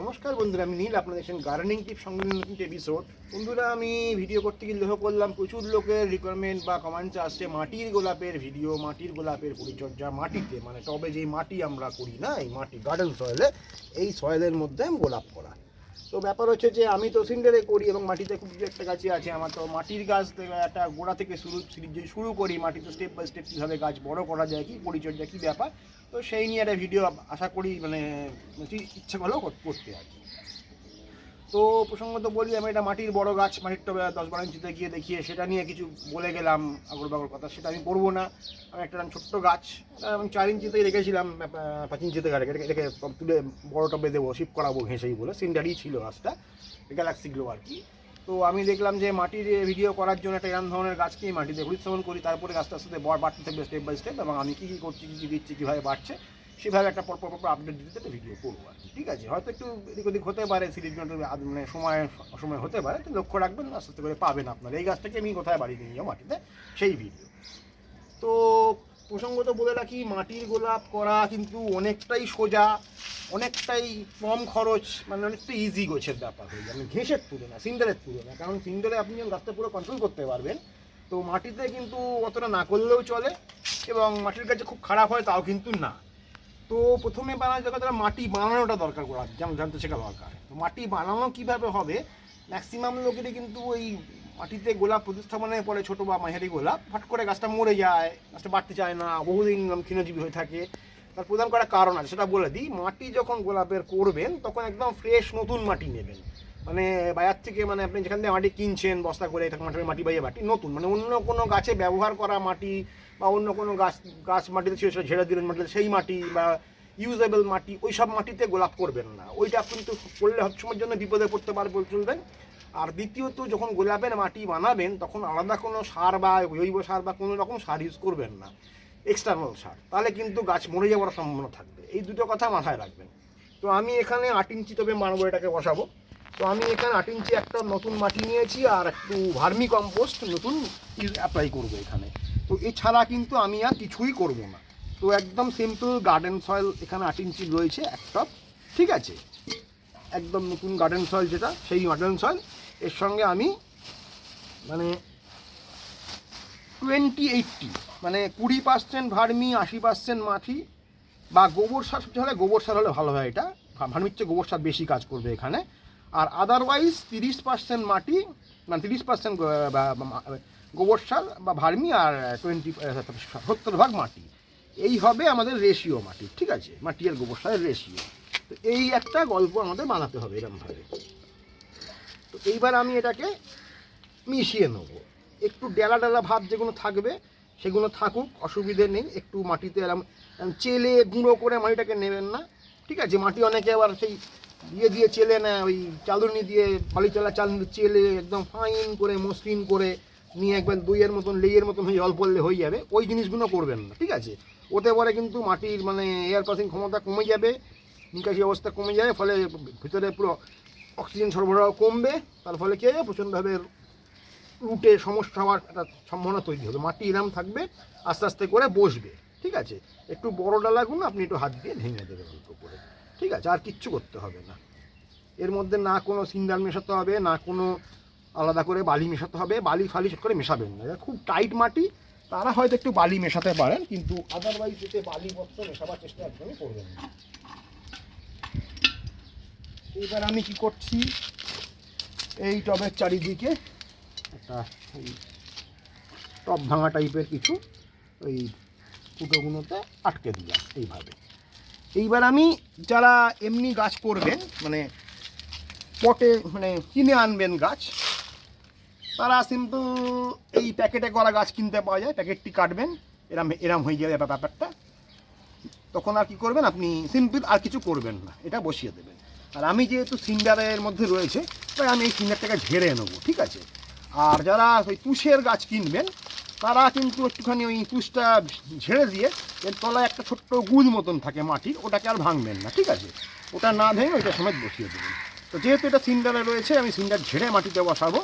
নমস্কার বন্ধুরা, আমি নীল, আপনাদের সঙ্গে গার্ডেনিং টিপ সঙ্গে নতুন এপিসোড বন্ধুরা, আমি ভিডিও করতে গিয়ে লক্ষ্য করলাম, প্রচুর লোকের রিকোয়ারমেন্ট বা কমেন্টস আসছে মাটির গোলাপের ভিডিও মাটির গোলাপের পরিচর্যা মাটিতে। মানে টবে যেই মাটি আমরা করি না, এই মাটি গার্ডেন সয়েলে এই সয়েলের মধ্যে গোলাপ করা। তো ব্যাপার হচ্ছে যে আমি তো সিন্ডারে করি এবং মাটিতে খুব একটা গাছই আছে আমার তো মাটির গাছ একটা গোড়া থেকে শুরু যদি শুরু করি মাটিতে স্টেপ বাই স্টেপ কীভাবে গাছ বড় করা যায়, কী পরিচর্যা, কী ব্যাপার। তো সেই নিয়ে একটা ভিডিও আশা করি মানে ইচ্ছা করলেও কর- করতে আর কি। তো প্রসঙ্গত বলি, আমি এটা মাটির বড় গাছ, মাটির টবে দশ বারো ইঞ্চিতে গিয়ে দেখিয়ে সেটা নিয়ে কিছু বলে গেলাম আগর বাগর কথা, সেটা আমি করব না। আমি একটা ছোট্ট গাছ এবং চার ইঞ্চিতেই রেখেছিলাম পাঁচ ইঞ্চিতে রেখে তুলে বড় টবে দেবো শিপ করাবো, ঘেঁষেই বলে, সিন্ডারই ছিল গাছটা, গ্যালাক্সি গ্লো আর কি। তো আমি দেখলাম যে মাটির ভিডিও করার জন্য একটা এরকম ধরনের গাছকে মাটিতে পরিশ্রমণ করি, তারপরে আস্তে সাথে বড় বাড়তে থাকবে স্টেপ বাই স্টেপ এবং আমি কী কী করছি, কী কী দিচ্ছি, কীভাবে বাড়ছে সেভাবে একটা পর পর পর আপডেট দিতে একটা ভিডিও করব আর ঠিক আছে? হয়তো একটু এদিক ওদিক হতে পারে সিরিজ মানে সময়, অসময় হতে পারে, তো লক্ষ্য রাখবেন, আস্তে আস্তে করে পাবেন আপনার। এই গাছটাকে আমি কোথায় বাড়ি নিয়ে যাব মাটিতে? সেই ভিডিও তো প্রসঙ্গত বলে রাখি, মাটির গোলাপ করা কিন্তু অনেকটাই সোজা, অনেকটাই কম খরচ মানে অনেকটা ইজি গোছের ব্যাপার হয়ে যাবে ঘেঁষের তুলনা সিন্ডারের তুলনা। কারণ সিন্ডারে আপনি যখন গাছটা পুরো কন্ট্রোল করতে পারবেন। তো মাটিতে কিন্তু অতটা না করলেও চলে এবং মাটির কাছে খুব খারাপ হয়, তাও কিন্তু না। তো প্রথমে বানানোর দরকার তারা মাটি বানানোটা দরকার করা যেমন জানতে শেখা দরকার। তো মাটি বানানো কীভাবে হবে? ম্যাক্সিমাম লোকেরই কিন্তু ওই মাটিতে গোলাপ প্রতিস্থাপনের পরে ছোটো বা মাঝারি গোলাপ ফট করে গাছটা মরে যায়, গাছটা বাড়তে চায় না, বহুদিন ক্ষীণজীবী হয়ে থাকে। তার প্রধান করা কারণ আছে, সেটা বলে দিই। মাটি যখন গোলাপের করবেন, তখন একদম ফ্রেশ নতুন মাটি নেবেন। মানে বাজার থেকে মানে আপনি যেখান থেকে মাটি কিনছেন, বস্তা করে মাটি মাটি বাইয়ে মাটি নতুন মানে অন্য কোনো গাছে ব্যবহার করা মাটি বা অন্য কোনো গাছ গাছ মাটিতে ছিল সেটা ঝেড়ে দিলেন মাটিতে সেই মাটি বা ইউজেবল মাটি, ওই সব মাটিতে গোলাপ করবেন না। ওইটা কিন্তু করলে সবসময়ের জন্য বিপদে পড়তে পারবে চলবেন আর দ্বিতীয়ত, যখন গোলাপের মাটি বানাবেন, তখন আলাদা কোনো সার বা জৈব সার বা কোনো রকম সার ইউজ করবেন না। এক্সটার্নাল সার। তাহলে কিন্তু গাছ মরে যাওয়ার সম্ভাবনা থাকবে। এই দুটো কথা মাথায় রাখবেন। তো আমি এখানে আট ইঞ্চি তবে মানবো এটাকে বসাবো। তো আমি এখানে আট ইঞ্চি একটা নতুন মাটি নিয়েছি আর একটু ভার্মি কম্পোস্ট নতুন অ্যাপ্লাই করব এখানে। তো এছাড়া কিন্তু আমি আর কিছুই করব না। তো একদম সিম্পল গার্ডেন সয়েল এখানে আট ইঞ্চি রয়েছে, এক টপ ঠিক আছে? একদম নতুন গার্ডেন সয়েল যেটা, সেই গার্ডেন সয়েল এর সঙ্গে আমি মানে টোয়েন্টি এইটটি মানে কুড়ি পার্সেন্ট ভার্মি, আশি পার্সেন্ট মাটি বা গোবর সার, সবচেয়ে হলে গোবর সার হলে ভালো হয় এটা। ভার্মির চেয়ে গোবর সার বেশি কাজ করবে এখানে। আর আদারওয়াইজ তিরিশ পার্সেন্ট মাটি মানে তিরিশ পার্সেন্ট গোবর সার বা ভার্মি আর টোয়েন্টি সত্তর ভাগ মাটি। এই হবে আমাদের রেশিও মাটি, ঠিক আছে? মাটি আর গোবর সারের রেশিও তো এই একটা গল্প আমাদের বানাতে হবে এরকমভাবে তো এইবার আমি এটাকে মিশিয়ে নেব। একটু ডেলা ডেলা ভাব যেগুলো থাকবে, সেগুলো থাকুক, অসুবিধে নেই। একটু মাটিতে এরম চেলে গুঁড়ো করে মাটিটাকে নেবেন না, ঠিক আছে? মাটি অনেকে আবার সেই দিয়ে দিয়ে চেলে না, ওই চালুনি দিয়ে বালি চালা চালনি চেলে একদম ফাইন করে, মসৃণ করে নিয়ে একবার দইয়ের মতন, লেইয়ের মতন হয়ে জল পড়লে হয়ে যাবে। ওই জিনিসগুলো করবেন না, ঠিক আছে? ওতে পরে কিন্তু মাটির মানে এয়ার পাসিং ক্ষমতা কমে যাবে, নিকাশি অবস্থা কমে যাবে ফলে ভিতরে পুরো অক্সিজেন সরবরাহ কমবে, তার ফলে কী হবে? প্রচণ্ডভাবে রুটে সমস্যা হওয়ার একটা সম্ভাবনা তৈরি হবে। মাটি এরম থাকবে, আস্তে আস্তে করে বসবে, ঠিক আছে? একটু বড় ডালাগুলো আপনি একটু হাত দিয়ে ভেঙে দেবেন ঠিক আছে, আর কিচ্ছু করতে হবে না। এর মধ্যে না কোনো সিন্ডাল মেশাতে হবে, না কোনো আলাদা করে বালি মেশাতে হবে, বালি ফালি সব করে মেশাবেন না। খুব টাইট মাটি, তারা হয়তো একটু বালি মেশাতে পারেন, কিন্তু আদারওয়াইজ এতে বালি বস্ত্র মেশাবার চেষ্টা একদমই করবেন না। এবার আমি কি করছি? এই টবের চারিদিকে একটা ওই টপ ভাঙা টাইপের কিছু ওই ফুটোগুলোতে আটকে দিলাম এইভাবে। এইবার আমি যারা এমনি গাছ করবেন মানে পটে মানে কিনে আনবেন গাছ, তারা সিম্পল এই প্যাকেটে করা গাছ কিনতে পাওয়া যায়, প্যাকেটটি কাটবেন, এরম এরম হয়ে যাবে ব্যাপারটা। তখন আর কি করবেন আপনি, সিম্পল আর কিছু করবেন না, এটা বসিয়ে দেবেন। আর আমি যেহেতু সিন্ডারের মধ্যে রয়েছে, তাই আমি এই সিন্ডারটাকে ঝেড়ে নেব, ঠিক আছে? আর যারা ওই তুষের গাছ কিনবেন তারা কিন্তু একটুখানি ওই তুষটা ঝেড়ে দিয়ে এর তলায় একটা ছোট্ট গুদ মতন থাকে মাটির, ওটাকে আর ভাঙবেন না, ঠিক আছে? ওটা না ভেঙে ওইটা সময় বসিয়ে দেবেন। তো যেহেতু এটা সিন্ডারে রয়েছে, আমি সিন্ডার ঝেড়ে মাটিতে বসাবো,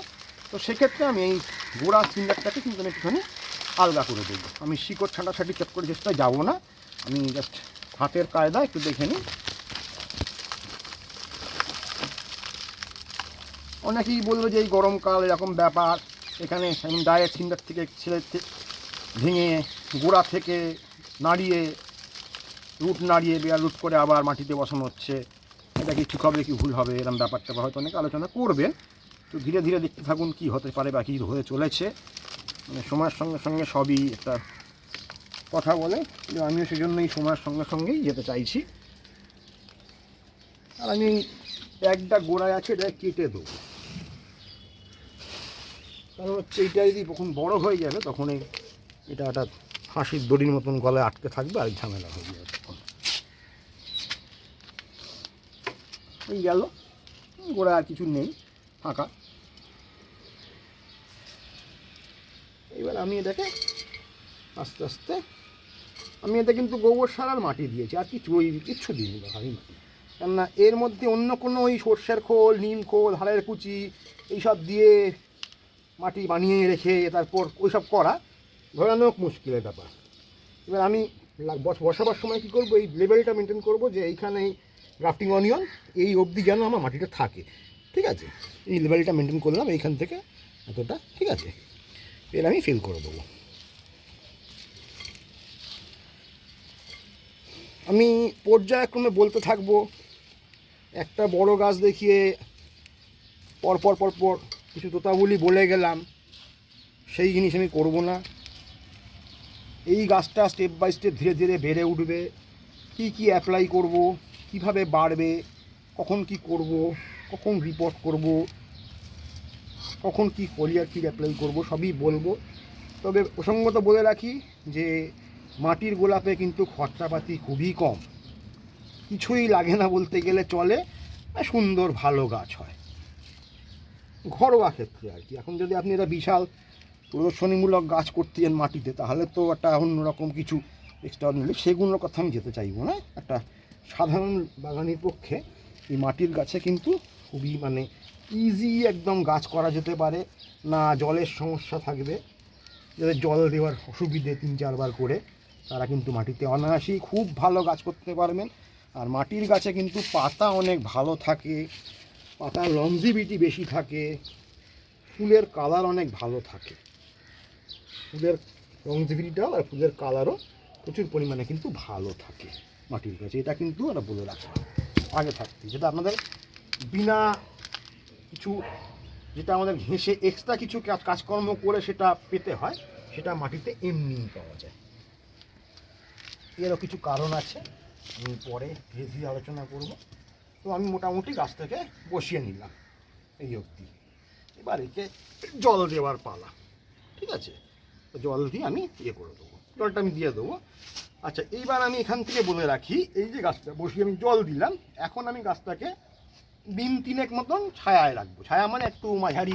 তো সেক্ষেত্রে আমি এই গোড়া সিন্ডারটাকে কিন্তু আমি একটুখানি আলগা করে দেবো। আমি শিকড় ছাঁটাছাটি চট করে চেষ্টায় যাব না, আমি জাস্ট হাতের কায়দা একটু দেখে নিই। অনেকেই বলবে যে এই গরমকাল এরকম ব্যাপার এখানে ডায়েট সিন্ডার থেকে ছেলে ভেঙে গোড়া থেকে নাড়িয়ে, রুট নাড়িয়ে বেয়ার রুট করে আবার মাটিতে বসানো হচ্ছে। এটা কি ঠিক হবে, কি ভুল হবে এরকম ব্যাপারটা হয়তো অনেক আলোচনা করবেন। তো ধীরে ধীরে দেখতে থাকুন কি হতে পারে বা কী হয়ে চলেছে। মানে সময়ের সঙ্গে সঙ্গে সবই একটা কথা বলে। আমিও সেজন্যই সময়ের সঙ্গে সঙ্গেই যেতে চাইছি। আর আমি একটা গোড়ায় আছে, এটা কেটে দেবো। কারণ হচ্ছে এইটা যদি কখন বড় হয়ে যাবে তখন এই এটা একটা ফাঁসির দড়ির মতন গলায় আটকে থাকবে, আর ঝামেলা হয়ে যাবে তখন। এই গেল। গোড়া আর কিছু নেই, ফাঁকা। এবার আমি এটাকে আস্তে আস্তে, আমি এটা কিন্তু গোবর সার আর মাটি দিয়েছি, আর কিছু ওই কিচ্ছু দিইনি বা আমি মাটি। কেননা এর মধ্যে অন্য কোনো ওই সর্ষের খোল, নিম খোল, হাড়ের কুচি, এইসব দিয়ে মাটি বানিয়ে রেখে তারপর ওইসব করা ভয়ানক মুশকিলের ব্যাপার। এবার আমি বসাবার সময় কী করব? এই লেভেলটা মেনটেন করব যে এইখানে গ্রাফটিং অনিয়ন এই অবধি যেন আমার মাটিটা থাকে। ঠিক আছে? এই লেভেলটা মেনটেন করলাম এইখান থেকে এতটা। ঠিক আছে? এর আমি ফিল করে দেবো। আমি পর্যায়ক্রমে বলতে থাকব, একটা বড় গাছ দেখিয়ে পরপর পরপর কিছু তোতাবলি বলে গেলাম, সেই জিনিস আমি করব না। এই গাছটা স্টেপ বাই স্টেপ ধীরে ধীরে বেড়ে উঠবে। কি কি অ্যাপ্লাই করব, কীভাবে বাড়বে, কখন কি করব, কখন রিপোর্ট করব, কখন কি ফলিয়ার কি অ্যাপ্লাই করব, সবই বলব। তবে প্রসঙ্গত বলে রাখি যে, মাটির গোলাপে কিন্তু খরচাপাতি খুবই কম। কিছুই লাগে না বলতে গেলে চলে সুন্দর ভালো গাছ হয়। ঘরোয়া ক্ষেত্রে আর কি। এখন যদি আপনি এটা বিশাল প্রদর্শনীমূলক গাছ করতে যান মাটিতে, তাহলে তো একটা অন্যরকম কিছু এক্সট্রাঅর্ডিনারি সেগুলোর কথা আমি যেতে চাইব না। একটা সাধারণ বাগানের পক্ষে এই মাটির গাছে কিন্তু খুবই মানে ইজি একদম গাছ করা যেতে পারে। না জলের সমস্যা থাকবে। যাদের জল দেওয়ার অসুবিধে তিন চারবার করে, তারা কিন্তু মাটিতে অনায়াসেই খুব ভালো গাছ করতে পারবেন। আর মাটির গাছে কিন্তু পাতা অনেক ভালো থাকে। পাতার লংজিভিটি বেশি থাকে, ফুলের কালার অনেক ভালো থাকে। ফুলের লংজিভিটিটাও আর ফুলের কালারও প্রচুর পরিমাণে কিন্তু ভালো থাকে। মাটির গাছে, এটা কিন্তু আমরা বলে রাখলাম আগে থাকতে, যেটা আপনাদের বিনা কিছু, যেটা আমাদের ঘেঁষে এক্সট্রা কিছু কাজ- কাজকর্ম করে সেটা পেতে হয়, সেটা মাটিতে এমনিই পাওয়া যায়। এরও কিছু কারণ আছে, আমি পরে ধীরে ধীরে আলোচনা করব। তো আমি মোটামুটি গাছটাকে বসিয়ে নিলাম এই অবধি। এবার একে জল দেওয়ার পালা, ঠিক আছে? তো জল দিয়ে আমি ইয়ে করে দেবো, জলটা আমি দিয়ে দেবো। আচ্ছা এইবার আমি এখান থেকে বলে রাখি, এই যে গাছটা বসিয়ে আমি জল দিলাম, এখন আমি গাছটাকে দিন তিনেক মতন ছায়ায় রাখব। ছায়া মানে একটু মাঝারি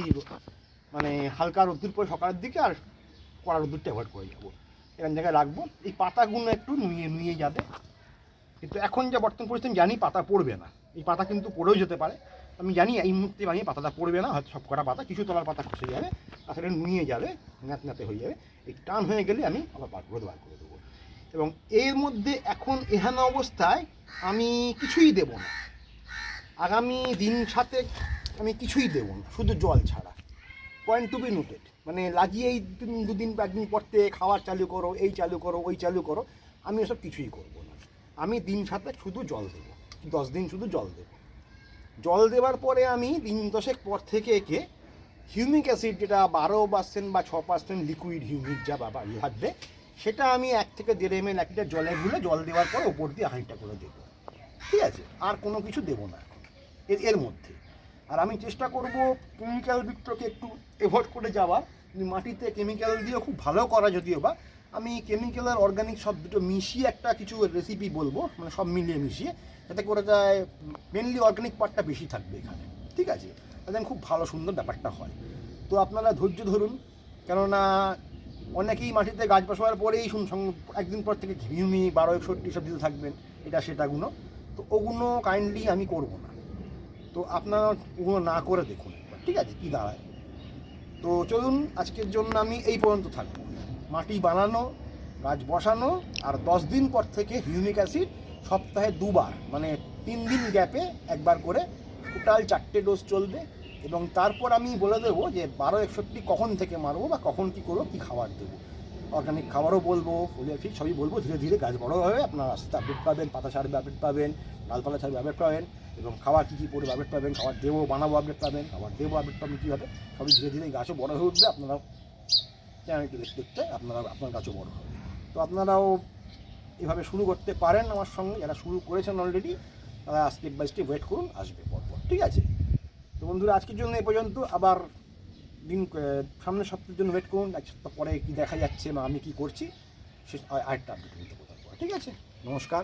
মানে হালকা রোদ্দুর পরে সকালের দিকে আর কড়া রোদ্দুরটা অ্যাভয়েড করে যাব এরকম জায়গায় রাখব। এই পাতাগুলো একটু নুয়ে নুয়ে যাবে। কিন্তু এখন যা বর্তমান পরিস্থিতি জানি পাতা পড়বে না। এই পাতা কিন্তু পড়েও যেতে পারে। আমি জানি এই মুহূর্তে আমি পাতাটা পড়বে না, হয়তো সব কটা পাতা, কিছু তলার পাতা খসে যাবে, তাছাড়া নুয়ে যাবে, ন্যাত ন্যাতে হয়ে যাবে। এই টান হয়ে গেলে আমি আবার বার করে বার করে দেবো। এবং এর মধ্যে এখন এহান অবস্থায় আমি কিছুই দেব না। আগামী দিন সাথে আমি কিছুই দেবো না, শুধু জল ছাড়া। পয়েন্ট টু বি নোটেড মানে লাগিয়েই তুমি দুদিন বা একদিন পর থেকে খাবার চালু করো, এই চালু করো, ওই চালু করো, আমি এসব কিছুই করব না। আমি দিন সাথে শুধু জল দেবো। দশ দিন শুধু জল দেবো। জল দেওয়ার পরে আমি দিন দশেক পর থেকে একে হিউমিক অ্যাসিড যেটা বারো পার্সেন্ট বা ছ পার্সেন্ট লিকুইড হিউমিক যা বাবা ইয়ে থাকবে, সেটা আমি এক থেকে দেড় এম এল একটা জলে গুলে জল দেওয়ার পর ওপর দিয়ে হাঁড়িটা করে দেবো। ঠিক আছে? আর কোনো কিছু দেবো না এর এর মধ্যে। আর আমি চেষ্টা করব কেমিক্যাল বিক্রকে একটু এভয়েড করে যাওয়া মাটিতে কেমিক্যাল দিয়ে খুব ভালো করা যদিও বা আমি কেমিক্যাল আর অর্গানিক সব দুটো মিশিয়ে একটা কিছু রেসিপি বলব মানে সব মিলিয়ে মিশিয়ে, যাতে করে যায় মেনলি অর্গানিক পার্টটা বেশি থাকবে এখানে, ঠিক আছে? তাতে খুব ভালো সুন্দর ব্যাপারটা হয়। তো আপনারা ধৈর্য ধরুন, কেননা অনেকেই মাটিতে গাছ বসাবার পরেই শুন একদিন পর থেকে ঘিউমি বারো, একষট্টি সব দিতে থাকবেন, এটা সেটাগুলো তো ওগুলো কাইন্ডলি আমি করব না। তো আপনারা ওগুলো না করে দেখুন ঠিক আছে? কী দাঁড়ায়। তো চলুন, আজকের জন্য আমি এই পর্যন্ত থাকব। মাটি বানানো, গাছ বসানো আর দশ দিন পর থেকে হিউমিক অ্যাসিড সপ্তাহে দুবার মানে তিন দিন গ্যাপে একবার করে টোটাল চারটে ডোজ চলবে এবং তারপর আমি বলে দেবো যে বারো একষট্টি কখন থেকে মারবো বা কখন কী করব, কী খাবার দেবো। অর্গানিক খাবারও বলব, ফুলের ফিট সবই বলব, ধীরে ধীরে গাছ বড় হবে, আপনার আস্তে আপডেট পাবেন, পাতা ছাড়বে আপডেট পাবেন, ডালপালা ছাড়বে আপডেট পাবেন এবং খাবার কী কী পড়বে আপডেট পাবেন, খাবার দেবো, বানাবো আপডেট পাবেন, খাবার দেবো আপডেট পাবেন, কীভাবে? সবই ধীরে ধীরে গাছও বড় হয়ে উঠবে আপনারা চ্যানেলটি দেখতে দেখতে আপনারা, আপনার গাছও বড় হবে। তো আপনারাও এভাবে শুরু করতে পারেন আমার সঙ্গে, যারা শুরু করেছেন অলরেডি তারা স্টেপ বাই স্টেপ ওয়েট করুন, আসবে পরপর, ঠিক আছে? তো বন্ধুরা, আজকের জন্য এই পর্যন্ত, আবার দিন সামনের সপ্তাহের জন্য ওয়েট করুন, এক সপ্তাহ পরে কী দেখা যাচ্ছে বা আমি কী করছি, সে আরেকটা আপডেট দিতে কোথাও ঠিক আছে? নমস্কার।